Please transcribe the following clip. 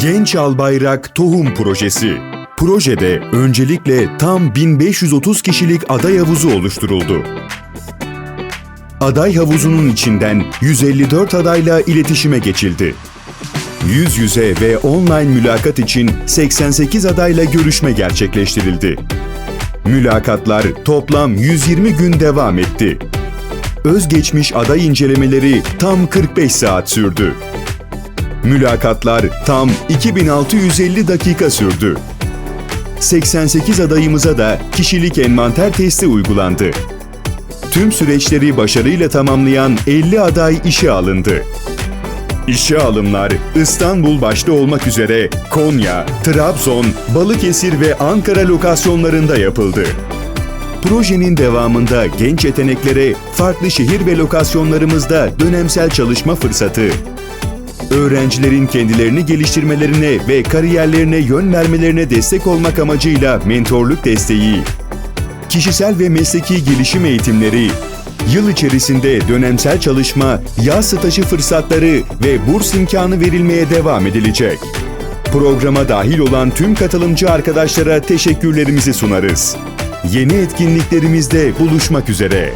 Genç Albayrak Tohum Projesi. Projede öncelikle tam 1530 kişilik aday havuzu oluşturuldu. Aday havuzunun içinden 154 adayla iletişime geçildi. Yüz yüze ve online mülakat için 88 adayla görüşme gerçekleştirildi. Mülakatlar toplam 120 gün devam etti. Özgeçmiş aday incelemeleri tam 45 saat sürdü. Mülakatlar tam 2650 dakika sürdü. 88 adayımıza da kişilik envanter testi uygulandı. Tüm süreçleri başarıyla tamamlayan 50 aday işe alındı. İşe alımlar İstanbul başta olmak üzere Konya, Trabzon, Balıkesir ve Ankara lokasyonlarında yapıldı. Projenin devamında genç yeteneklere farklı şehir ve lokasyonlarımızda dönemsel çalışma fırsatı, öğrencilerin kendilerini geliştirmelerine ve kariyerlerine yön vermelerine destek olmak amacıyla mentorluk desteği, kişisel ve mesleki gelişim eğitimleri, yıl içerisinde dönemsel çalışma, yaz stajı fırsatları ve burs imkanı verilmeye devam edilecek. Programa dahil olan tüm katılımcı arkadaşlara teşekkürlerimizi sunarız. Yeni etkinliklerimizde buluşmak üzere.